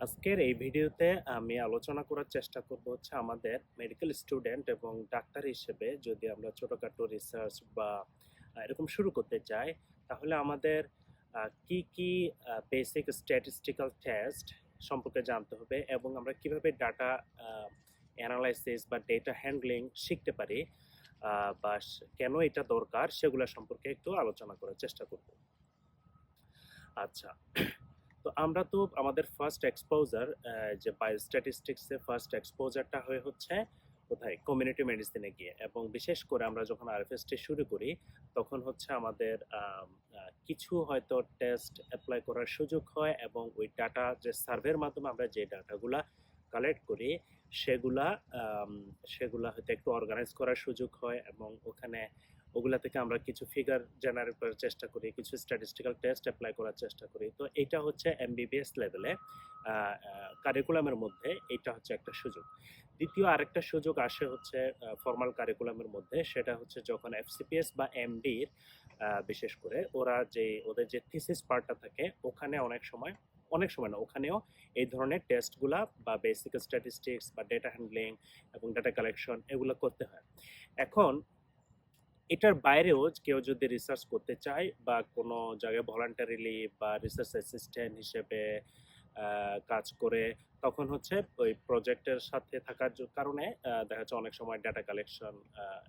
আজকের এই ভিডিওতে আমি আলোচনা করার চেষ্টা করব হচ্ছে আমাদের মেডিকেল স্টুডেন্ট এবং ডাক্তার হিসেবে যদি আমরা ছোটোখাটো রিসার্চ বা এরকম শুরু করতে চাই, তাহলে আমাদের কি কি বেসিক স্ট্যাটিস্টিক্যাল টেস্ট সম্পর্কে জানতে হবে এবং আমরা কীভাবে ডাটা অ্যানালাইসিস বা ডেটা হ্যান্ডলিং শিখতে পারি বা কেন এটা দরকার সেগুলো সম্পর্কে একটু আলোচনা করার চেষ্টা করব। আচ্ছা তো আমরা তো আমাদের ফার্স্ট এক্সপোজার যে বায়োস্ট্যাটিস্টিক্সে ফার্স্ট এক্সপোজারটা হয়ে হচ্ছে কোথায়? কমিউনিটি মেডিসিনে গিয়ে। এবং বিশেষ করে আমরা যখন আরএফএসটি শুরু করি, তখন হচ্ছে আমাদের কিছু হয়তো টেস্ট অ্যাপ্লাই করার সুযোগ হয় এবং ওই ডাটা যে সার্ভের মাধ্যমে আমরা যে ডাটাগুলা কালেক্ট করি, সেগুলা সেগুলা হয়তো একটু অর্গানাইজ করার সুযোগ হয় এবং ওখানে ওগুলা থেকে আমরা কিছু ফিগার জেনারেট করার চেষ্টা করি, কিছু স্ট্যাটিস্টিক্যাল টেস্ট অ্যাপ্লাই করার চেষ্টা করি। তো এটা হচ্ছে এমবিবিএস লেভেলে কারিকুলামের মধ্যে এটা হচ্ছে একটা সুযোগ। দ্বিতীয় আরেকটা সুযোগ আসে হচ্ছে ফর্মাল কারিকুলামের মধ্যে, সেটা হচ্ছে যখন এফসিপিএস বা এমডির বিশেষ করে ওরা যে, ওদের যে থিসিস পার্টটা থাকে, ওখানে অনেক সময় অনেক সময় না, ওখানেও এই ধরনের টেস্টগুলা বা বেসিক স্ট্যাটিস্টিক্স বা ডেটা হ্যান্ডলিং এবং ডেটা কালেকশন এগুলো করতে হয়। এখন এটার বাইরেও কেউ যদি রিসার্চ করতে চায় বা কোনো জায়গায় ভলান্টারিলি বা রিসার্চ অ্যাসিস্ট্যান্ট হিসেবে কাজ করে তখন হচ্ছে ওই প্রজেক্টের সাথে থাকার কারণে দেখা যাচ্ছে অনেক সময় ডাটা কালেকশন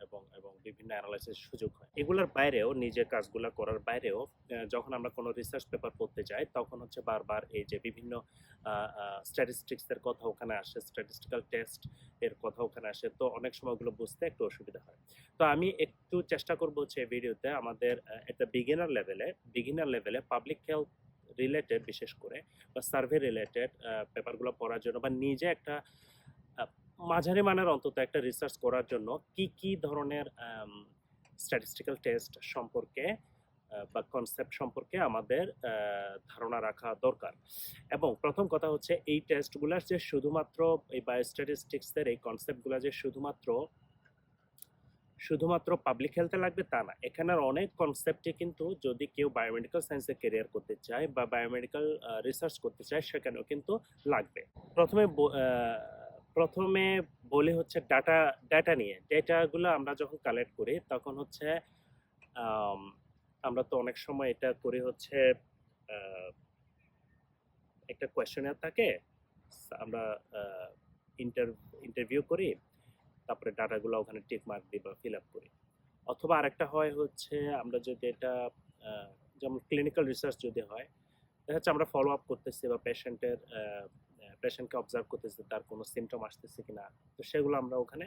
এবং এবং বিভিন্ন অ্যানালাইসিস সুযোগ হয়। এগুলোর বাইরেও, নিজের কাজগুলো করার বাইরেও যখন আমরা কোনো রিসার্চ পেপার পড়তে যাই, তখন হচ্ছে বারবার এই যে বিভিন্ন স্ট্যাটিস্টিক্সের কথা ওখানে আসে স্ট্যাটিস্টিক্যাল টেস্ট এর কথা ওখানে আসে, তো অনেক সময় ওগুলো বুঝতে একটু অসুবিধা হয়। তো আমি একটু চেষ্টা করব হচ্ছে ভিডিওতে আমাদের একটা বিগিনার লেভেলে বিগিনার লেভেলে পাবলিক হেলথ রিলেটেড বিশেষ করে, বা সার্ভে রিলেটেড পেপারগুলো পড়ার জন্য, বা নিজে একটা মাঝারি মানের অন্তত একটা রিসার্চ করার জন্য কি কি ধরনের স্ট্যাটিস্টিক্যাল টেস্ট সম্পর্কে বা কনসেপ্ট সম্পর্কে আমাদের ধারণা রাখা দরকার। এবং প্রথম কথা হচ্ছে এই টেস্টগুলার যে শুধুমাত্র, এই বায়োস্ট্যাটিস্টিক্সের এই কনসেপ্টগুলো যে শুধুমাত্র শুধুমাত্র পাবলিক হেলথে লাগবে তা না, এখানের অনেক কনসেপ্টে কিন্তু যদি কেউ বায়োমেডিক্যাল সায়েন্সে কেরিয়ার করতে চায় বা বায়োমেডিক্যাল রিসার্চ করতে চায়, সেখানেও কিন্তু লাগবে। প্রথমে প্রথমে বলি হচ্ছে ডাটা ডাটা নিয়ে। ডেটাগুলো আমরা যখন কালেক্ট করি, তখন হচ্ছে আমরা তো অনেক সময় এটা করি হচ্ছে একটা কোয়েশ্চেনার থাকে, আমরা ইন্টার ইন্টারভিউ করি তারপরে ডাটাগুলো ওখানে টিক মার্ক দিই বা ফিল আপ করি। অথবা আরেকটা হয় হচ্ছে আমরা যদি এটা যেমন ক্লিনিক্যাল রিসার্চ যদি হয়, দেখা যাচ্ছে আমরা ফলো আপ করতেছি বা পেশেন্টের পেশেন্টকে অবজার্ভ করতেছি, তার কোনো সিমটম আসতেছে কিনা, তো সেগুলো আমরা ওখানে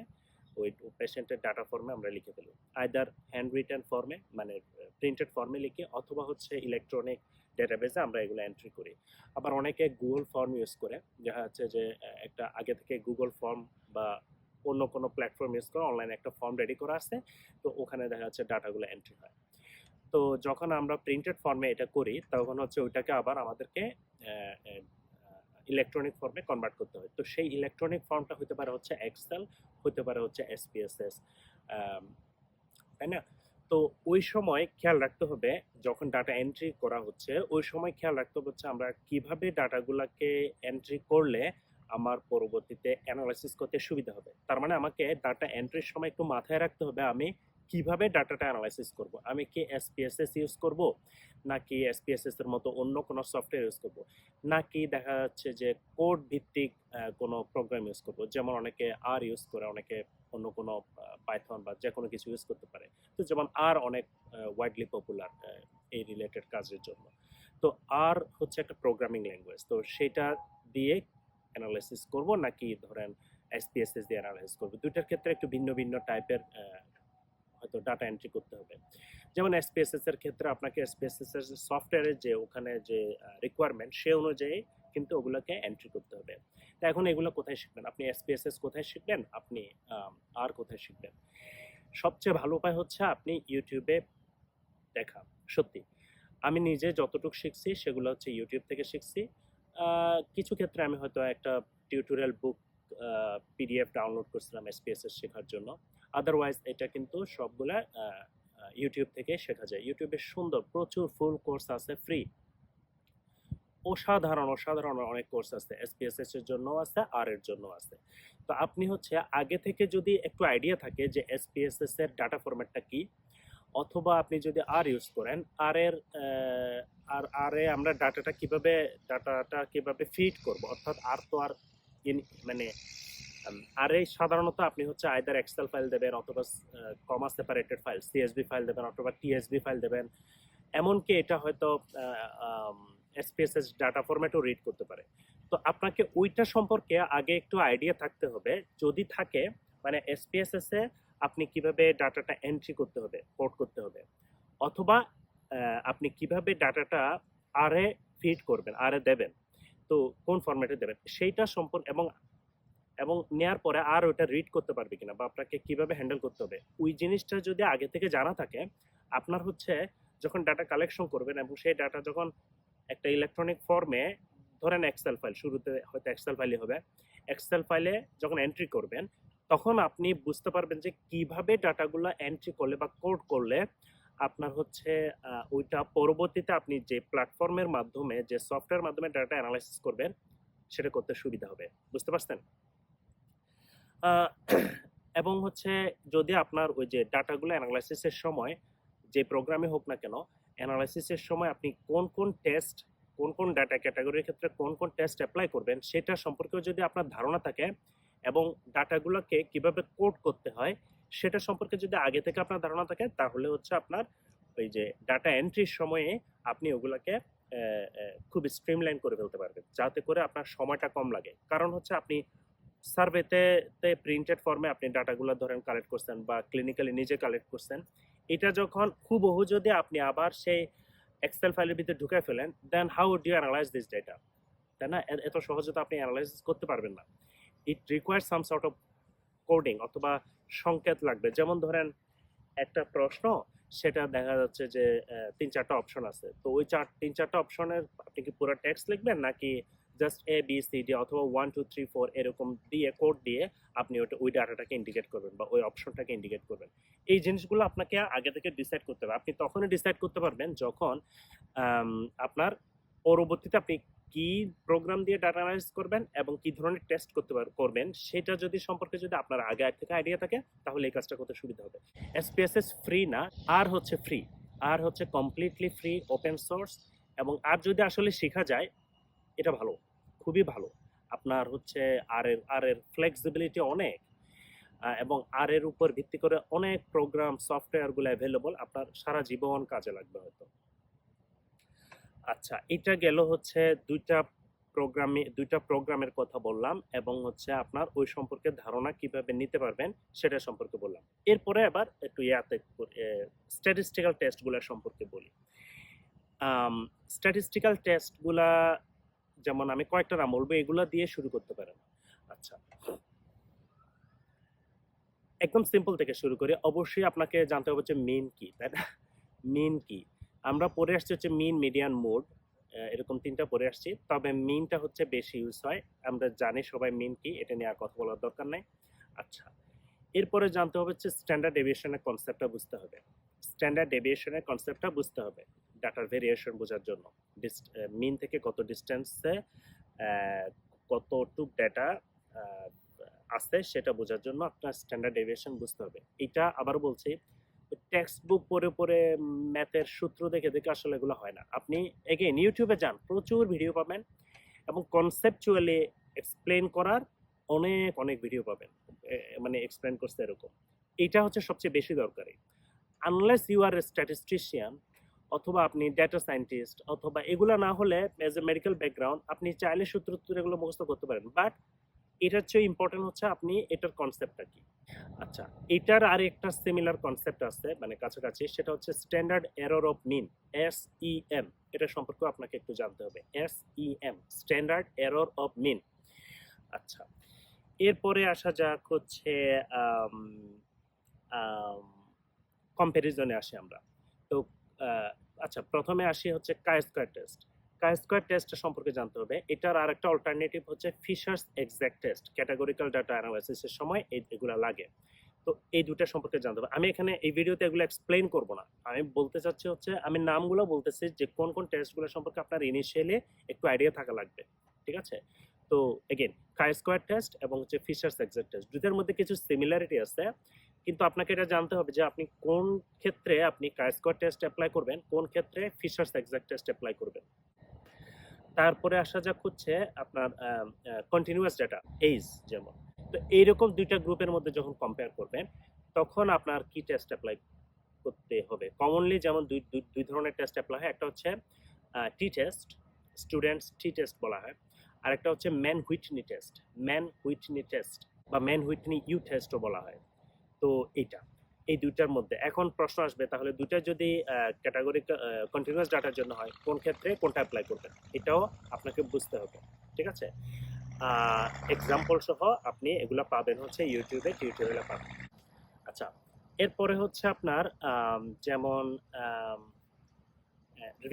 ওই পেশেন্টের ডাটা ফর্মে আমরা লিখে ফেলি। আইদার হ্যান্ড রিটার্ন ফর্মে মানে প্রিন্টেড ফর্মে লিখে, অথবা হচ্ছে ইলেকট্রনিক ডেটাবেসে আমরা এগুলো এন্ট্রি করি। আবার অনেকে গুগল ফর্ম ইউজ করে। দেখা যাচ্ছে যে একটা আগে থেকে গুগল ফর্ম বা অন্য কোনো প্ল্যাটফর্ম ইউজ করে অনলাইনে একটা ফর্ম রেডি করা আছে, তো ওখানে দেখা যাচ্ছে ডাটাগুলো এন্ট্রি হয়। তো যখন আমরা প্রিন্টেড ফর্মে এটা করি, তখন হচ্ছে ওইটাকে আবার আমাদেরকে ইলেকট্রনিক ফর্মে কনভার্ট করতে হয়। তো সেই ইলেকট্রনিক ফর্মটা হতে পারে হচ্ছে এক্সেল হতে পারে হচ্ছে এসপিএসএস তাই না? তো ওই সময় খেয়াল রাখতে হবে, যখন ডাটা এন্ট্রি করা হচ্ছে, ওই সময় খেয়াল রাখতে হচ্ছে আমরা কীভাবে ডাটাগুলোকে এন্ট্রি করলে আমার পরবর্তীতে অ্যানালাইসিস করতে সুবিধা হবে। তার মানে আমাকে ডাটা এন্ট্রির সময় একটু মাথায় রাখতে হবে আমি কীভাবে ডাটাটা অ্যানালাইসিস করব? আমি কি এসপিএসএস ইউজ করব? নাকি এসপিএসএস এর মতো অন্য কোনো সফটওয়্যার ইউজ করব? নাকি দেখা যাচ্ছে যে কোড ভিত্তিক কোনো প্রোগ্রাম ইউজ করব? যেমন অনেকে আর ইউজ করে, অনেকে অন্য কোনো পাইথন বা যে কোনো কিছু ইউজ করতে পারে। তো যেমন আর অনেক ওয়াইডলি পপুলার এই রিলেটেড কাজের জন্য। তো আর হচ্ছে একটা প্রোগ্রামিং ল্যাঙ্গুয়েজ তো সেটা দিয়ে অ্যানালাইসিস করব, নাকি ধরেন এসপিএসএস দিয়ে অ্যানালাইসিস করব? দুইটার ক্ষেত্রে একটু ভিন্ন ভিন্ন টাইপের হয়তো ডাটা এন্ট্রি করতে হবে। যেমন এসপিএসএস এর ক্ষেত্রে আপনাকে এসপিএসএস এর সফটওয়্যারের যে, ওখানে যে রিকোয়ারমেন্ট সে অনুযায়ী কিন্তু ওগুলোকে এন্ট্রি করতে হবে। তা এখন এগুলো কোথায় শিখবেন? আপনি এসপিএসএস কোথায় শিখবেন? আপনি আর কোথায় শিখবেন? সবচেয়ে ভালো উপায় হচ্ছে আপনি ইউটিউবে দেখা। সত্যি, আমি নিজে যতটুকু শিখছি সেগুলো হচ্ছে ইউটিউব থেকে শিখছি। কিছু ক্ষেত্রে আমি হয়তো একটা টিউটোরিয়াল বুক পিডিএফ ডাউনলোড করছিলাম এসপিএসএস শেখার জন্য। আদারওয়াইজ এটা কিন্তু সবগুলা ইউটিউব থেকে শেখা যায়। ইউটিউবে সুন্দর, প্রচুর ফুল কোর্স আছে ফ্রি অসাধারণ অসাধারণ অনেক কোর্স আছে এসপিএসএস এর জন্য আছে আর এর জন্য আছে। তো আপনি হচ্ছে আগে থেকে যদি একটু আইডিয়া থাকে যে এসপিএসএস এর ডাটা ফরম্যাটটা কি অথবা আপনি যদি আর ইউজ করেন আর এর আর আর এ আমরা ডাটাটা কীভাবে ডাটাটা কীভাবে ফিড করব? অর্থাৎ আর তো আর মানে আর এই সাধারণত আপনি হচ্ছে আইদার এক্সেল ফাইল দেবেন অথবা comma separated file CSV file দেবেন অথবা টিএসবি ফাইল দেবেন। এমনকি এটা হয়তো এসপিএসএস ডাটা ফরম্যাটও রিড করতে পারে। তো আপনাকে ওইটা সম্পর্কে আগে একটু আইডিয়া থাকতে হবে। যদি থাকে মানে এসপিএসএস এ আপনি কীভাবে ডাটাটা এন্ট্রি করতে হবে পোর্ট করতে হবে? অথবা আপনি কীভাবে ডাটাটা আরে ফিড করবেন আরে দেবেন? তো কোন ফরম্যাটে দেবেন? সেইটা সম্পর্কে এবং এবং নেয়ার পরে আর ওটা রিড করতে পারবে কিনা বা আপনাকে কীভাবে হ্যান্ডেল করতে হবে? ওই জিনিসটা যদি আগে থেকে জানা থাকে, আপনার হচ্ছে যখন ডাটা কালেকশন করবেন এবং সেই ডাটা যখন একটা ইলেকট্রনিক ফর্মে ধরেন এক্সেল ফাইল শুরুতে হয়তো এক্সেল ফাইলই হবে। এক্সেল ফাইলে যখন এন্ট্রি করবেন তখন আপনি বুঝতে পারবেন যে কীভাবে ডাটাগুলো এন্ট্রি করলে বা কোড করলে আপনার হচ্ছে ওইটা পরবর্তীতে আপনি যে প্ল্যাটফর্মের মাধ্যমে, যে সফটওয়্যার মাধ্যমে ডাটা অ্যানালাইসিস করবেন, সেটা করতে সুবিধা হবে। বুঝতে পারছেন? এবং হচ্ছে যদি আপনার ওই যে ডাটাগুলো অ্যানালাইসিসের সময়, যে প্রোগ্রামে হোক না কেন অ্যানালাইসিসের সময় আপনি কোন কোন টেস্ট কোন কোন ডাটা ক্যাটাগরির ক্ষেত্রে কোন কোন টেস্ট অ্যাপ্লাই করবেন, সেটা সম্পর্কেও যদি আপনার ধারণা থাকে এবং ডাটাগুলোকে কীভাবে কোড করতে হয়, সেটা সম্পর্কে যদি আগে থেকে আপনার ধারণা থাকে, তাহলে হচ্ছে আপনার ওই যে ডাটা এন্ট্রির সময়ে আপনি ওগুলাকে খুব স্ট্রিমলাইন করে ফেলতে পারবেন। যাতে করে আপনার সময়টা কম লাগে। কারণ হচ্ছে আপনি সার্ভেতে প্রিন্টেড ফর্মে আপনি ডাটাগুলো ধরেন কালেক্ট করছেন বা ক্লিনিক্যালি নিজে কালেক্ট করছেন, এটা যখন হুবহু যদি আপনি আবার সেই এক্সেল ফাইলের ভিতরে ঢুকে ফেলেন then how do analyze this data তাই না? এত সহজে তো আপনি অ্যানালাইজ করতে পারবেন না। It require some sort of coding অথবা সংকেত লাগবে। যেমন ধরেন, একটা প্রশ্ন, সেটা দেখা যাচ্ছে যে তিন চারটা অপশন আছে। তো ওই চার, তিন চারটা অপশনের আপনি কি পুরো টেক্সট লিখবেন, নাকি just A B C D অথবা ওয়ান টু থ্রি ফোর এরকম দিয়ে কোড দিয়ে আপনি ওটা, ওই ডাটাটাকে ইন্ডিকেট করবেন বা ওই অপশনটাকে ইন্ডিকেট করবেন। এই জিনিসগুলো আপনাকে আগে থেকে ডিসাইড করতে হবে। আপনি তখনই ডিসাইড করতে পারবেন যখন আপনার পরবর্তীতে আপনি কি প্রোগ্রাম দিয়ে ডাটা অ্যানালাইজ করবেন এবং কি ধরনের টেস্ট করতে করবেন, সেটা যদি সম্পর্কে যদি আপনার আগে থেকে আইডিয়া থাকে, তাহলে এই কাজটা করতে সুবিধা হবে। এসপিএসএস ফ্রি না আর হচ্ছে ফ্রি আর হচ্ছে কমপ্লিটলি ফ্রি ওপেন সোর্স এবং আর যদি আসলে শেখা যায়, এটা ভালো, খুবই ভালো। আপনার হচ্ছে আর এর আর এর ফ্লেক্সিবিলিটি অনেক এবং আর এর উপর ভিত্তি করে অনেক প্রোগ্রাম সফটওয়্যারগুলো অ্যাভেলেবল আপনার সারা জীবন কাজে লাগবে হয়তো। আচ্ছা এটা গেল হচ্ছে দুইটা প্রোগ্রামে, দুইটা প্রোগ্রামের কথা বললাম এবং হচ্ছে আপনার ওই সম্পর্কে ধারণা কীভাবে নিতে পারবেন সেটা সম্পর্কে বললাম। এরপরে আবার একটু ইয়াতে স্ট্যাটিস্টিক্যাল টেস্টগুলোর সম্পর্কে বলি। স্ট্যাটিস্টিক্যাল টেস্টগুলা যেমন আমি কয়েকটা নাম বলব, এগুলা দিয়ে শুরু করতে পারেন। আচ্ছা। একদম সিম্পল থেকে শুরু করি। অবশ্যই আপনাকে জানতে হবে হচ্ছে মেন কি, তাই না? মিন কি? আমরা পরে আসছি হচ্ছে মিন মিডিয়ান মোড এরকম তিনটা পরে আসছি। তবে মিনটা হচ্ছে বেশি ইউজ হয়। আমরা জানি সবাই মিন কি, এটা নিয়ে আর কথা বলার দরকার নাই। আচ্ছা এরপরে জানতে হবে হচ্ছে স্ট্যান্ডার্ড ডেভিয়েশনের কনসেপ্টটা বুঝতে হবে। স্ট্যান্ডার্ড ডেভিয়েশনের কনসেপ্টটা বুঝতে হবে ডাটার ভেরিয়েশন বোঝার জন্য। মিন থেকে কত ডিস্টেন্সে কতটুক ডেটা আছে সেটা বোঝার জন্য আপনার স্ট্যান্ডার্ড ডেভিয়েশন বুঝতে হবে। এটা আবার বলছি টেক্সট বুক পড়ে পড়ে ম্যাথের সূত্র দেখে দেখে আসলে এগুলো হয় না। আপনি এগেন ইউটিউবে যান, প্রচুর ভিডিও পাবেন এবং কনসেপচুয়ালি এক্সপ্লেন করার অনেক অনেক ভিডিও পাবেন। মানে এক্সপ্লেন করছে এরকম। এটা হচ্ছে সবচেয়ে বেশি দরকারি। আনলেস ইউ আর স্ট্যাটিস্টিশিয়ান অথবা আপনি ডেটা সায়েন্টিস্ট অথবা এগুলো না হলে এজ এ মেডিকেল ব্যাকগ্রাউন্ড আপনি চাইলে সূত্র এগুলো মুখস্থ করতে পারেন। বাট এটার চেয়ে ইম্পর্টেন্ট হচ্ছে আপনি এটার কনসেপ্টটা কি। আচ্ছা এটার আর একটা সিমিলার কনসেপ্ট আছে মানে কাছাকাছি, সেটা হচ্ছে standard error of mean S E M এটা সম্পর্কে আপনাকে একটু জানতে হবে। S E M standard error of mean আচ্ছা এরপরে আসা যাক হচ্ছে কম্প্যারিজনে আসি আমরা। তো আচ্ছা প্রথমে আসি হচ্ছে chi square test chi square test সম্পর্কে জানতে হবে। এটার আর একটা অল্টারনেটিভ হচ্ছে Fisher's exact test categorical data অ্যানালাইসিসের সময় এই- এগুলা লাগে। তো এই দুটা সম্পর্কে জানতে হবে। আমি এখানে এই ভিডিওতে এগুলো এক্সপ্লেইন করব না। আমি বলতে চাচ্ছি হচ্ছে, আমি নামগুলো বলতেছি যে কোন কোন টেস্টগুলো সম্পর্কে আপনার ইনিশিয়ালি একটু আইডিয়া থাকা লাগবে। ঠিক আছে? তো এগেন কাই স্কোয়ার টেস্ট এবং হচ্ছে ফিশার্স এক্সাক্ট টেস্ট দুটার মধ্যে কিছু সিমিলারিটি আছে। কিন্তু আপনাকে এটা জানতে হবে যে আপনি কোন ক্ষেত্রে আপনি কাই স্কোয়ার টেস্ট অ্যাপ্লাই করবেন, কোন ক্ষেত্রে ফিশার্স এক্সাক্ট টেস্ট অ্যাপ্লাই করবেন। তারপরে আসা যাক হচ্ছে আপনার কন্টিনিউয়াস ডাটা এইজ যেমন। তো এইরকম দুইটা গ্রুপের মধ্যে যখন কম্পেয়ার করবেন, তখন আপনার কি টেস্ট অ্যাপ্লাই করতে হবে? কমনলি যেমন দুই, দুই- ধরনের টেস্ট অ্যাপ্লাই হয়, একটা হচ্ছে T test student's T test বলা হয় আরেকটা হচ্ছে Mann Whitney test Mann Whitney test বা ম্যান হুইটনি ইউ টেস্টও বলা হয়। তো এইটা। এই দুইটার মধ্যে। এখন প্রশ্ন আসবে, তাহলে দুইটা যদি ক্যাটাগরি কন্টিনিউয়াস ডাটার জন্য হয়, কোন ক্ষেত্রে কোনটা অ্যাপ্লাই করবেন? এটাও আপনাকে বুঝতে হবে, ঠিক আছে? এক্সাম্পল সহ আপনি এগুলো পাবেন হচ্ছে ইউটিউবে টিউটোরিয়ালে পাবেন। আচ্ছা এরপরে হচ্ছে আপনার যেমন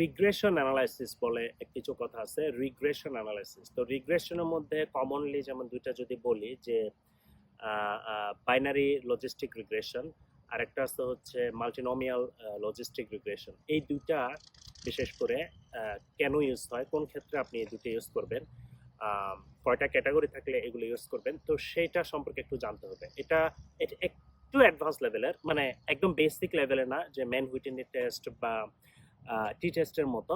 রিগ্রেশন অ্যানালাইসিস বলে কিছু কথা আছে রিগ্রেশন অ্যানালাইসিস তো রিগ্রেশনের মধ্যে কমনলি যেমন দুইটা যদি বলি যে বাইনারি লজিস্টিক রিগ্রেশন আরেকটা আছে হচ্ছে মাল্টিনোমিয়াল লজিস্টিক রিগ্রেশন এই দুইটা বিশেষ করে কেন ইউজ হয়, কোন ক্ষেত্রে আপনি এই দুটো ইউজ করবেন কয়টা ক্যাটাগরি থাকলে এগুলো ইউজ করবেন, তো সেইটা সম্পর্কে একটু জানতে হবে। এটা একটু অ্যাডভান্স লেভেলের মানে একদম বেসিক লেভেলের না, যে ম্যান হুইটেনি টেস্ট বা টি টেস্টের মতো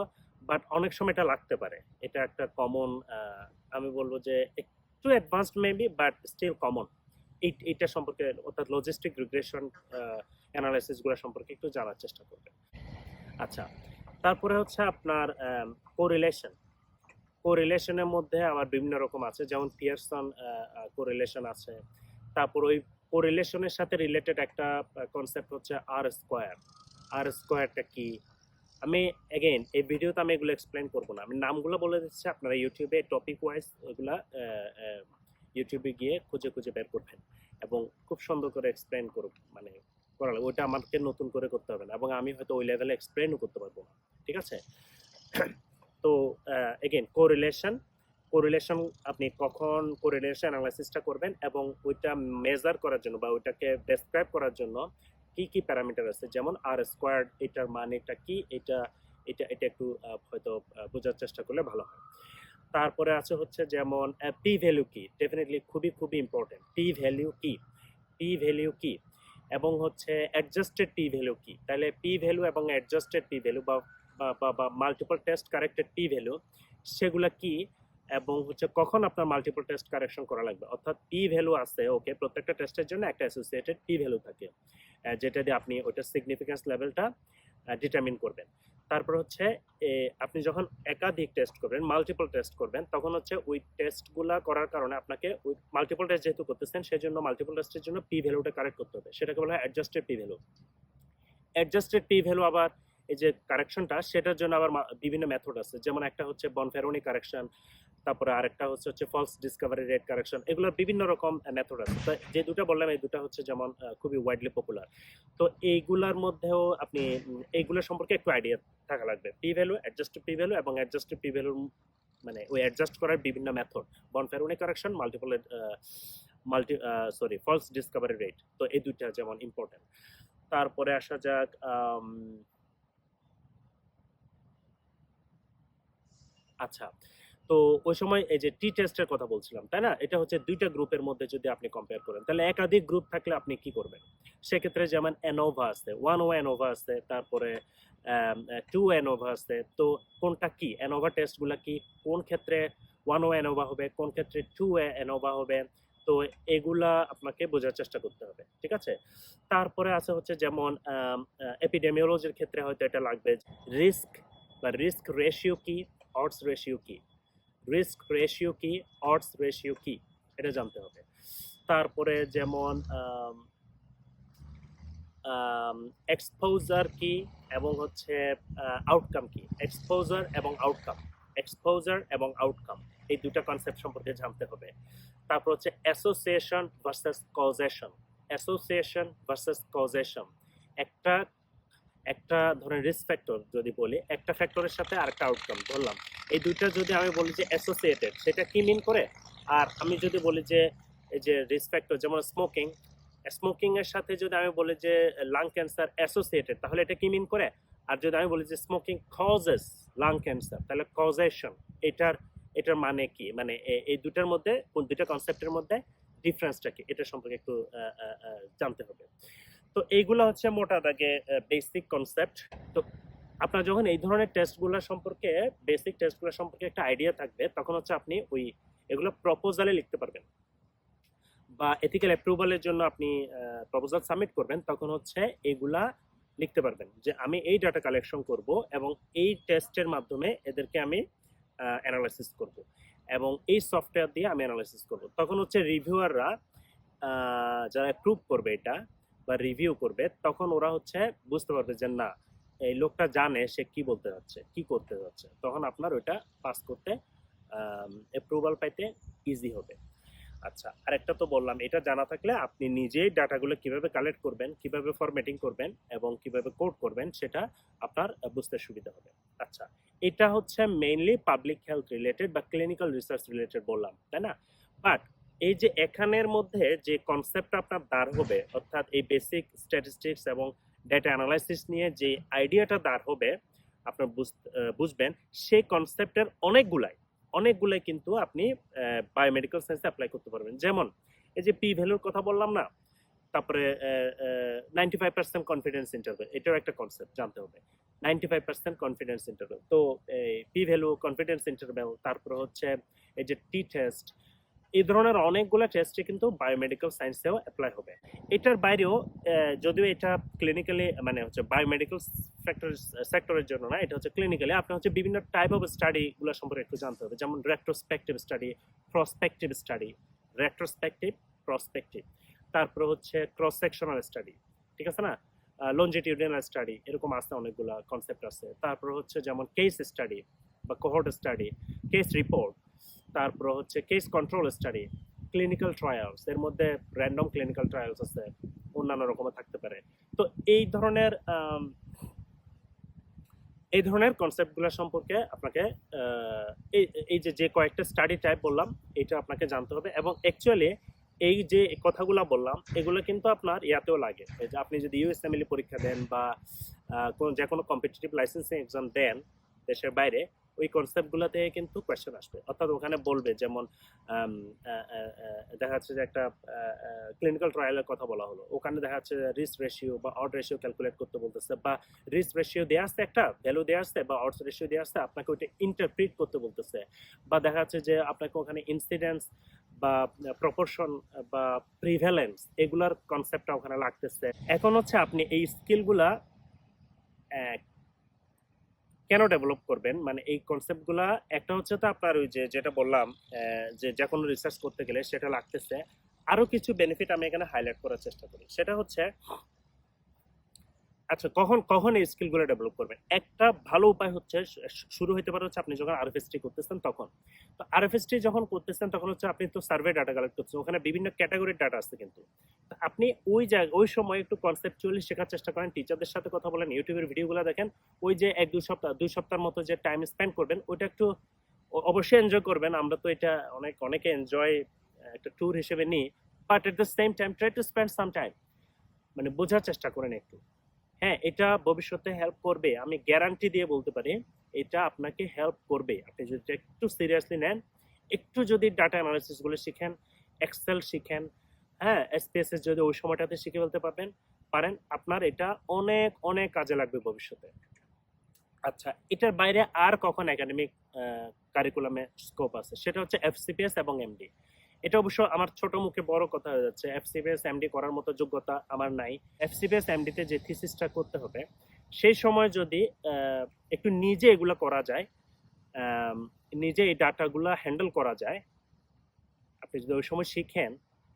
বাট অনেক সময় এটা লাগতে পারে। এটা একটা কমন আমি বলব যে একটু advanced maybe but still common এইটা সম্পর্কে অর্থাৎ লজিস্টিক রিগ্রেশন অ্যানালাইসিসগুলো সম্পর্কে একটু জানার চেষ্টা করবেন। আচ্ছা তারপরে হচ্ছে আপনার কোরিলেশন কোরিলেশনের মধ্যে আবার বিভিন্ন রকম আছে, যেমন পিয়ারসন কোরিলেশন আছে। তারপর ওই কোরিলেশনের সাথে রিলেটেড একটা কনসেপ্ট হচ্ছে আর স্কোয়ার আর স্কোয়ারটা কি? আমি এগেইন এই ভিডিওতে আমি এগুলো এক্সপ্লেন করব না। আমি নামগুলো বলে দিচ্ছি, আপনারা ইউটিউবে টপিক ওয়াইজ ওইগুলা ইউটিউবে গিয়ে খুঁজে খুঁজে বের করবেন এবং খুব সুন্দর করে এক্সপ্লেন করুক মানে করা লাগবে ওইটা আমাকে নতুন করে করতে হবে না এবং আমি হয়তো ওই লেভেলে এক্সপ্লেনও করতে পারব না, ঠিক আছে? তো এগেইন কোরিলেশন কোরিলেশন আপনি কখন কোরিলেশন অ্যানালাইসিসটা করবেন এবং ওইটা মেজার করার জন্য বা ওইটাকে ডেসক্রাইব করার জন্য কি কি প্যারামিটার আছে? যেমন আর স্কোয়ার এটার মানেটা কি? এটা এটা এটা একটু হয়তো বোঝার চেষ্টা করলে ভালো হয়। তারপরে আছে হচ্ছে যেমন পি ভ্যালু কি ডেফিনেটলি খুবই খুবই ইম্পর্টেন্ট পি ভ্যালু কি পি ভ্যালু কি এবং হচ্ছে অ্যাডজাস্টেড পি ভ্যালু কি তাহলে পি ভ্যালু এবং অ্যাডজাস্টেড পি ভ্যালু বা, বা- multiple test corrected P value সেগুলা কি? এবং হচ্ছে কখন আপনার মাল্টিপল টেস্ট কারেকশন করা লাগবে? অর্থাৎ পি ভ্যালু আছে ওকে প্রত্যেকটা টেস্টের জন্য একটা অ্যাসোসিয়েটেড পি ভ্যালু থাকে যেটা দিয়ে আপনি ওইটার সিগনিফিকেন্স লেভেলটা ডিটারমিন করবেন। তারপর হচ্ছে আপনি যখন একাধিক টেস্ট করবেন মাল্টিপল টেস্ট করবেন, তখন হচ্ছে ওই টেস্টগুলা করার কারণে আপনাকে ওই মাল্টিপল টেস্ট যেহেতু করতেছেন সেই জন্য মাল্টিপল টেস্টের জন্য পি ভ্যালুটা কারেক্ট করতে হবে। সেটাকে বলা হয় adjusted P value adjusted P value আবার এই যে কারেকশনটা সেটার জন্য আবার বিভিন্ন মেথড আছে। যেমন একটা হচ্ছে বনফেরোনি কারেকশন তারপরে আরেকটা হচ্ছে হচ্ছে ফলস ডিসকভারি রেট কারেকশন এগুলোর বিভিন্ন রকম মেথড আছে। তো যে দুটো বললাম, এই দুটো হচ্ছে যেমন খুবই ওয়াইডলি পপুলার তো এইগুলার মধ্যেও আপনি এইগুলো সম্পর্কে একটু আইডিয়া থাকা লাগবে। P value adjust P value এবং অ্যাডজাস্ট পি ভ্যালুর মানে ওই অ্যাডজাস্ট করার বিভিন্ন method Bonferroni correction multiple multi sorry false discovery rate তো এই দুইটা যেমন ইম্পর্টেন্ট তারপরে আসা যাক আচ্ছা তো ওই সময় এই যে টি টেস্টের কথা বলছিলাম, তাই না? এটা হচ্ছে দুইটা গ্রুপের মধ্যে যদি আপনি কম্পেয়ার করেন, তাহলে একাধিক গ্রুপ থাকলে আপনি কি করবেন? সেক্ষেত্রে যেমন অ্যানোভা আছে ওয়ান ও অ্যানোভা আছে তারপরে টু অ্যানোভা আছে তো কোনটা কি? অ্যানোভা টেস্টগুলো কি? কোন ক্ষেত্রে ওয়ান ও অ্যানোভা হবে? কোন ক্ষেত্রে টু অ্যানোভা হবে? তো এগুলা আপনাকে বোঝার চেষ্টা করতে হবে, ঠিক আছে? তারপরে আছে হচ্ছে যেমন এপিডেমিওলজির ক্ষেত্রে হয়তো এটা লাগবে। রিস্ক বা রিস্ক রেশিও কি? অডস রেশিও কি? রিস্ক রেশিও কি? অডস রেশিও কি? এটা জানতে হবে। তারপরে যেমন এক্সপোজার কি এবং হচ্ছে আউটকাম কি? এক্সপোজার এবং আউটকাম এক্সপোজার এবং আউটকাম এই দুটো কনসেপ্ট সম্পর্কে জানতে হবে। তারপর হচ্ছে association versus causation association versus causation একটা একটা ধরেন রিস্ক ফ্যাক্টর যদি বলি, একটা ফ্যাক্টরের সাথে আরেকটা আউটকাম ধরলাম। এই দুইটা যদি আমি বলি যে অ্যাসোসিয়েটেড সেটা কি মিন করে? আর আমি যদি বলি যে, এই যে রিস্ক ফ্যাক্টর যেমন স্মোকিং স্মোকিং এর সাথে যদি আমি বলি যে লাং ক্যান্সার অ্যাসোসিয়েটেড তাহলে এটা কি মিন করে? আর যদি আমি বলি যে স্মোকিং কজেস লাং ক্যান্সার তাহলে কজেশন এটার এটার মানে কি? মানে এই দুটার মধ্যে, কোন দুটা কনসেপ্টের মধ্যে ডিফারেন্সটা কি? এটা সম্পর্কে একটু জানতে হবে। তো এইগুলো হচ্ছে মোটা দাগে বেসিক কনসেপ্ট তো আপনার যখন এই ধরনের টেস্টগুলো সম্পর্কে বেসিক টেস্টগুলো সম্পর্কে একটা আইডিয়া থাকবে, তখন হচ্ছে আপনি ওই এগুলো প্রপোজালে লিখতে পারবেন। বা এথিক্যাল অ্যাপ্রুভালের জন্য আপনি প্রপোজাল সাবমিট করবেন, তখন হচ্ছে এগুলা লিখতে পারবেন যে আমি এই ডাটা কালেকশন করব এবং এই টেস্টের মাধ্যমে এদেরকে আমি অ্যানালাইসিস করব। এবং এই সফটওয়্যার দিয়ে আমি অ্যানালাইসিস করব। তখন হচ্ছে রিভিউয়াররা যারা অ্যাপ্রুভ করবে এটা বা রিভিউ করবে, তখন ওরা হচ্ছে বুঝতে পারবে যে না, এই লোকটা জানে সে কি বলতে যাচ্ছে, কি করতে যাচ্ছে। তখন আপনার ওইটা পাস করতে অ্যাপ্রুভাল পাইতে ইজি হবে। আচ্ছা আরেকটা তো বললাম, এটা জানা থাকলে আপনি নিজেই ডাটাগুলো কীভাবে কালেক্ট করবেন, কীভাবে ফরম্যাটিং করবেন এবং কীভাবে কোড করবেন, সেটা আপনার বুঝতে সুবিধা হবে। আচ্ছা এটা হচ্ছে মেইনলি পাবলিক হেলথ রিলেটেড বা ক্লিনিক্যাল রিসার্চ রিলেটেড বললাম, তাই না? বাট এই যে এখানের মধ্যে যে কনসেপ্টটা আপনার দাঁড় হবে, অর্থাৎ এই বেসিক স্ট্যাটিস্টিক্স এবং ডেটা অ্যানালাইসিস নিয়ে যে আইডিয়াটা দাঁড় হবে, আপনার বুঝ- বুঝবেন, সেই কনসেপ্টের অনেকগুলাই অনেকগুলাই কিন্তু আপনি বায়োমেডিক্যাল সায়েন্সে অ্যাপ্লাই করতে পারবেন। যেমন, এই যে পি ভ্যালুর কথা বললাম না, তারপরে ninety five percent confidence interval এটাও একটা কনসেপ্ট জানতে হবে। Ninety five percent confidence interval তো এই পি ভ্যালু কনফিডেন্স ইন্টারভেল তারপরে হচ্ছে এই যে টি টেস্ট এই ধরনের অনেকগুলো টেস্টে কিন্তু বায়োমেডিক্যাল সায়েন্সেও অ্যাপ্লাই হবে। এটার বাইরেও যদিও এটা ক্লিনিক্যালি মানে হচ্ছে বায়োমেডিক্যাল সেক্টর সেক্টরের জন্য না, এটা হচ্ছে ক্লিনিক্যালি আপনার হচ্ছে বিভিন্ন টাইপ অফ স্টাডিগুলো সম্পর্কে একটু জানতে হবে। যেমন retrospective study prospective study retrospective prospective তারপর হচ্ছে ক্রস সেকশনাল স্টাডি ঠিক আছে না? লঞ্জিটিউডিনাল স্টাডি এরকম আছে অনেকগুলা কনসেপ্ট আছে। তারপর হচ্ছে যেমন কেস স্টাডি বা কোহর্ট স্টাডি কেস রিপোর্ট তারপর হচ্ছে case control study clinical trials এর মধ্যে র্যান্ডম ক্লিনিক্যাল ট্রায়ালস আছে, অন্যান্য রকমের থাকতে পারে। তো এই ধরনের এই ধরনের কনসেপ্টগুলো সম্পর্কে আপনাকে এই যে যে কয়েকটা স্টাডি টাইপ বললাম এটা আপনাকে জানতে হবে এবং অ্যাকচুয়ালি এই যে কথাগুলো বললাম, এগুলো কিন্তু আপনার ইয়াতেও লাগে। যে আপনি যদি ইউএসএমএলই পরীক্ষা দেন বা কোনো, যে কোনো কম্পিটিটিভ লাইসেন্সিং এক্সাম দেন দেশের বাইরে ওই কনসেপ্টগুলো থেকে কিন্তু কোয়েশ্চেন আসবে। অর্থাৎ ওখানে বলবে যেমন দেখা যাচ্ছে যে একটা ক্লিনিক্যাল ট্রায়ালের কথা বলা হলো। ওখানে দেখা যাচ্ছে রিস্ক রেশিও বা অড রেশিও ক্যালকুলেট করতে বলতেছে বা রিস্ক রেশিও দেওয়া আসছে একটা ভ্যালু দেওয়া আসছে বা অডস রেশিও দেওয়া আসছে, আপনাকে ওইটা ইন্টারপ্রিট করতে বলতেছে। বা দেখা যাচ্ছে যে আপনাকে ওখানে ইনসিডেন্স বা প্রপোর্শন বা প্রিভ্যালেন্স এগুলার কনসেপ্টটা ওখানে লাগতেছে। এখন হচ্ছে আপনি এই স্কিলগুলা কেন ডেভেলপ করবেন? মানে এই কনসেপ্টগুলা একটা হচ্ছে তো আপনার ওই যে, যেটা বললাম যে যে কোনো রিসার্চ করতে গেলে সেটা লাগতেছে। আরও কিছু বেনিফিট আমি এখানে হাইলাইট করার চেষ্টা করি। সেটা হচ্ছে আচ্ছা কখন কখন এই স্কিলগুলো ডেভেলপ করবেন? একটা ভালো উপায় হচ্ছে শুরু হতে পারে হচ্ছে আপনি যখন আরএফএসটি করতেছেন তখন। তো আরএফএসটি যখন করতেছেন তখন হচ্ছে আপনি তো সার্ভে ডাটা কালেক্ট করছেন ওখানে বিভিন্ন ক্যাটাগরির ডাটা আছে কিন্তু। আপনি ওই জায়গা, ওই সময় একটু কনসেপচুয়ালি শেখার চেষ্টা করেন টিচারদের সাথে কথা বলেন ইউটিউবের ভিডিওগুলো দেখেন, ওই যে এক দুই সপ্তাহ, দুই সপ্তাহের মতো যে টাইম স্পেন্ড করবেন, ওইটা একটু অবশ্যই এনজয় করবেন। আমরা তো এটা অনেক, অনেকে এনজয় একটা ট্যুর হিসেবে নিই but at the same time try to spend some time মানে বোঝার চেষ্টা করেন একটু। হ্যাঁ এটা ভবিষ্যতে হেল্প করবে। আমি গ্যারান্টি দিয়ে বলতে পারি, এটা আপনাকে হেল্প করবে। আপনি যদি একটু সিরিয়াসলি নেন, একটু যদি ডাটা অ্যানালিসিসগুলো শিখেন এক্সেল শিখেন হ্যাঁ এসপিএসএস যদি ওই সময়টাতে শিখে ফেলতে পারবেন, পারেন। আপনার এটা অনেক অনেক কাজে লাগবে ভবিষ্যতে। আচ্ছা এটার বাইরে আর কখন একাডেমিক কারিকুলামে স্কোপ আছে? সেটা হচ্ছে এফসিপিএস এবং এমডি এটা অবশ্য আমার ছোট মুখে বড় কথা হয়ে যাচ্ছে। এফসিপিএস এমডি করার মতো যোগ্যতা আমার নাই। এফসিপিএস এমডিতে যে থিসিসটা করতে হবে, সেই সময় যদি একটু নিজে এগুলো করা যায় নিজে এই ডাটাগুলো হ্যান্ডেল করা যায়, আপনি যদি ওই সময় শিখেন,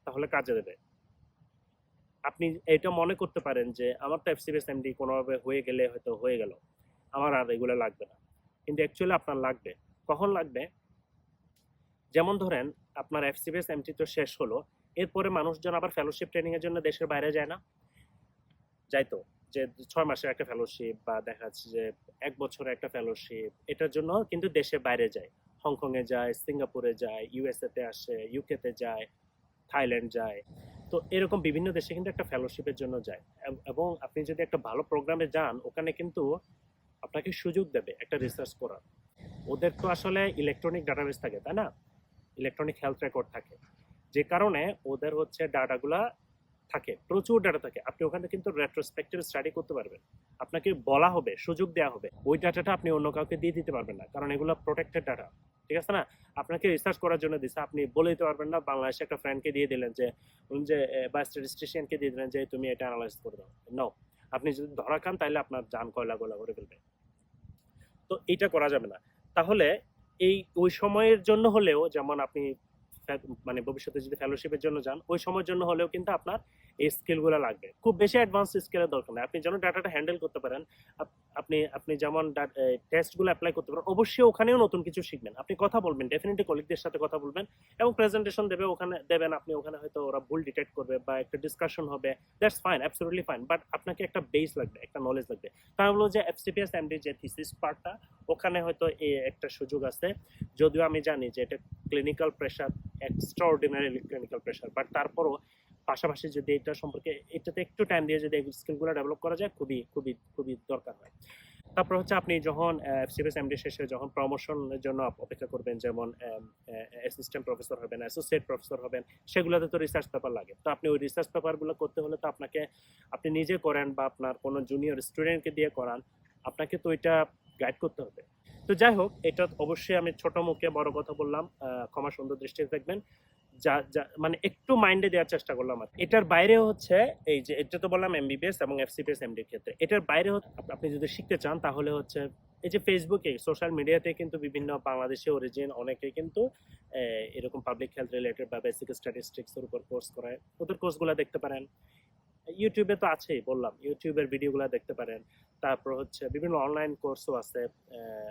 তাহলে কাজে দেবে। আপনি এটা মনে করতে পারেন যে, আমার তো এফসিপিএস এমডি কোনোভাবে হয়ে গেলে হয়তো হয়ে গেল। আমার আর এগুলো লাগবে না। কিন্তু অ্যাকচুয়ালি আপনার লাগবে। কখন লাগবে? যেমন ধরেন আপনার এফসিবিএস এমটি তো শেষ হলো। এরপরে মানুষজন আবার ফেলোশিপ ট্রেনিং এর জন্য দেশের বাইরে যায় না। যাইতো যে ছয় মাসের একটা ফেলোশিপ বা দেখা যাচ্ছে যে এক বছরের একটা ফেলোশিপ এটার জন্য কিন্তু দেশের বাইরে যায়। হংকং এ যায় সিঙ্গাপুরে যায় ইউএসএ তে আসে ইউকে তে যায় থাইল্যান্ড যায়। তো এরকম বিভিন্ন দেশে কিন্তু একটা ফেলোশিপের জন্য যায়। এবং আপনি যদি একটা ভালো প্রোগ্রামে যান, ওখানে কিন্তু আপনাকে সুযোগ দেবে একটা রিসার্চ করার। ওদের তো আসলে ইলেকট্রনিক ডাটাবেস থাকে, তাই না? ইলেকট্রনিক হেলথ রেকর্ড থাকে। যে কারণে ওদের হচ্ছে ডাটাগুলা থাকে, প্রচুর ডাটা থাকে। আপনি ওখানে কিন্তু রেট্রোস্পেক্টিভ স্টাডি করতে পারবেন। আপনাকে বলা হবে, সুযোগ দেওয়া হবে, ওই ডাটাটা আপনি অন্য কাউকে দিয়ে দিতে পারবেন না, কারণ এগুলো প্রোটেক্টেড ডাটা ঠিক আছে না? আপনাকে রিসার্চ করার জন্য দিচ্ছে আপনি বলে দিতে পারবেন না, বাংলাদেশে একটা ফ্রেন্ডকে দিয়ে দিলেন যে যে বা স্ট্যাটিস্টিশিয়ানকে দিয়ে দিলেন যে, তুমি এটা অ্যানালাইজ করে দাও। নো আপনি যদি ধরা খান তাহলে আপনার যান কয়লা গোলা করে ফেলবে। তো এইটা করা যাবে না। তাহলে এই, ওই সময়ের জন্য হলেও, যেমন আপনি মানে ভবিষ্যতে যদি ফেলোশিপের জন্য যান, ওই সময়ের জন্য হলেও কিন্তু আপনার এই স্কিলগুলো লাগবে। খুব বেশি অ্যাডভান্স স্কিলের দরকার নেই। আপনি যেন ডাটাটা হ্যান্ডেল করতে পারেন, আপ- আপনি আপনি যেমন টেস্টগুলো অ্যাপ্লাই করতে পারেন, অবশ্যই ওখানেও নতুন কিছু শিখবেন। আপনি কথা বলবেন ডেফিনেটলি কলিগদের সাথে কথা বলবেন এবং প্রেজেন্টেশন দেবে, ওখানে, দেবেন আপনি, ওখানে হয়তো ওরা ভুল ডিটেক্ট করবে বা একটা ডিসকাশন হবে that's fine absolutely fine but আপনাকে একটা বেস লাগবে, একটা নলেজ লাগবে। তা হলো যে এফসিপিএস এমডি যে থিসিস পার্টটা ওখানে হয়তো এই একটা সুযোগ আছে। যদিও আমি জানি যে এটা clinical pressure extraordinary clinical pressure but তারপরও পাশাপাশি যদি এটা সম্পর্কে এটাতে একটু টাইম দিয়ে যদি স্কিলগুলো ডেভেলপ করা যায়, খুবই খুবই খুবই দরকার হয়। তারপর হচ্ছে আপনি যখন এফসিপিএস এমডি শেষে যখন প্রমোশনের জন্য অপেক্ষা করবেন, যেমন অ্যাসিস্ট্যান্ট প্রফেসর হবেন অ্যাসোসিয়েট প্রফেসর হবেন, সেগুলোতে তো রিসার্চ পেপার লাগে। তো আপনি ওই রিসার্চ পেপারগুলো করতে হলে তো আপনাকে, আপনি নিজে করেন বা আপনার কোনো জুনিয়র স্টুডেন্টকে দিয়ে করান, আপনাকে তো এটা গাইড করতে হবে। তো যাই হোক, এটা অবশ্যই আমি ছোট মুখে বড় কথা বললাম। ক্ষমা সুন্দর দৃষ্টিতে দেখবেন। যা যা মানে একটু মাইন্ডে দেওয়ার চেষ্টা করলাম আর এটার বাইরে হচ্ছে, এই যে, এটা তো বললাম এমবিবিএস এবং এফসিপিএস এমডির ক্ষেত্রে। এটার বাইরে আপনি যদি শিখতে চান, তাহলে হচ্ছে, এই যে ফেসবুকে সোশ্যাল মিডিয়াতে কিন্তু বিভিন্ন বাংলাদেশে অরিজিন অনেকে কিন্তু এরকম পাবলিক হেলথ রিলেটেড বা বেসিক স্ট্যাটিস্টিক্সের উপর কোর্স করায়। ওদের কোর্সগুলো দেখতে পারেন। ইউটিউবে তো আছেই, বললাম। ইউটিউবের ভিডিওগুলো দেখতে পারেন। তারপর হচ্ছে বিভিন্ন অনলাইন কোর্সও আছে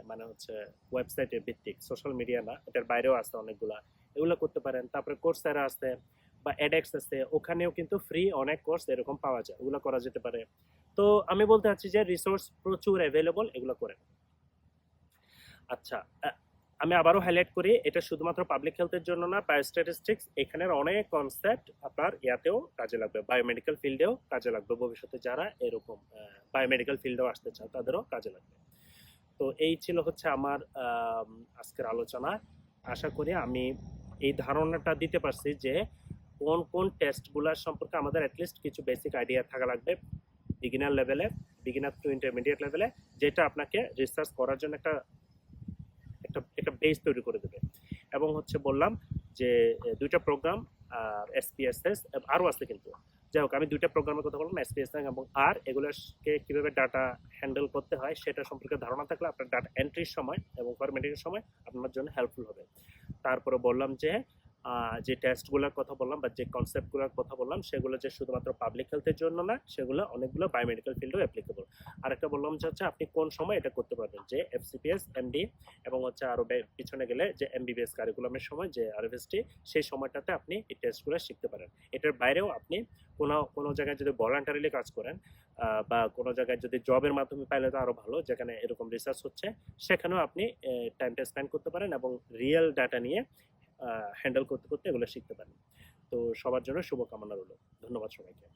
মানে হচ্ছে ওয়েবসাইটের ভিত্তিক সোশ্যাল মিডিয়া না, এটার বাইরেও আছে অনেকগুলা। এগুলো করতে পারেন। তারপরে কোর্সেরা আছে, বা এডেক্স আছে, ওখানেও কিন্তু ফ্রি অনেক কোর্স এরকম পাওয়া যায়, ওগুলো করা যেতে পারে। তো আমি বলতে চাচ্ছি যে রিসোর্স প্রচুর অ্যাভেলেবল এগুলো করেন। আচ্ছা আমি আবারও হাইলাইট করি, এটা শুধুমাত্র পাবলিক হেলথের জন্য না বায়োস্ট্যাটিস্টিক্স এখানের অনেক কনসেপ্ট আপনার ইয়াতেও কাজে লাগবে বায়োমেডিক্যাল ফিল্ডেও কাজে লাগবে, ভবিষ্যতে যারা এরকম বায়োমেডিক্যাল ফিল্ডেও আসতে চায়, তাদেরও কাজে লাগবে। তো এই ছিল হচ্ছে আমার আজকের আলোচনা। আশা করি আমি এই ধারণাটা দিতে পারছি যে কোন কোন টেস্টগুলোর সম্পর্কে আমাদের অ্যাটলিস্ট কিছু বেসিক আইডিয়া থাকা লাগবে বিগিনার লেভেলে বিগিনার টু ইন্টারমিডিয়েট লেভেলে যেটা আপনাকে রিসার্চ করার জন্য একটা একটা একটা বেস তৈরি করে দেবে। এবং হচ্ছে বললাম যে দুইটা প্রোগ্রাম আর এসপিএসএস আরও আছে কিন্তু। যাই হোক, আমি দুইটা প্রোগ্রামের কথা বললাম এসপিএস এবং আর এগুলোকে কীভাবে ডাটা হ্যান্ডেল করতে হয় সেটা সম্পর্কে ধারণা থাকলে আপনার ডাটা এন্ট্রির সময় এবং ফরম্যাটিংয়ের সময় আপনার জন্য হেল্পফুল হবে। তারপরে বললাম যে যে টেস্টগুলোর কথা বললাম বা যে কনসেপ্টগুলোর কথা বললাম, সেগুলো যে শুধুমাত্র পাবলিক হেলথের জন্য না, সেগুলো অনেকগুলো বায়োমেডিক্যাল ফিল্ডেও অ্যাপ্লিকেবল আর একটা বললাম যে হচ্ছে আপনি কোন সময় এটা করতে পারবেন? যে এফসিপিএস এমডি এবং হচ্ছে আরও বে- পিছনে গেলে যে এমবিবিএস কারিকুলামের সময়, যে আরএফএসটি সেই সময়টাতে আপনি এই টেস্টগুলো শিখতে পারেন। এটার বাইরেও আপনি কোনো কোনো জায়গায় যদি ভলান্টারিলি কাজ করেন বা কোনো জায়গায় যদি জবের মাধ্যমে পাইলে তো আরও ভালো, যেখানে এরকম রিসার্চ হচ্ছে, সেখানেও আপনি টাইমটা স্পেন্ড করতে পারেন এবং রিয়েল ডাটা নিয়ে হ্যান্ডেল করতে করতে এগুলো শিখতে পারেন। তো সবার জন্য শুভকামনা রইল। ধন্যবাদ সবাইকে।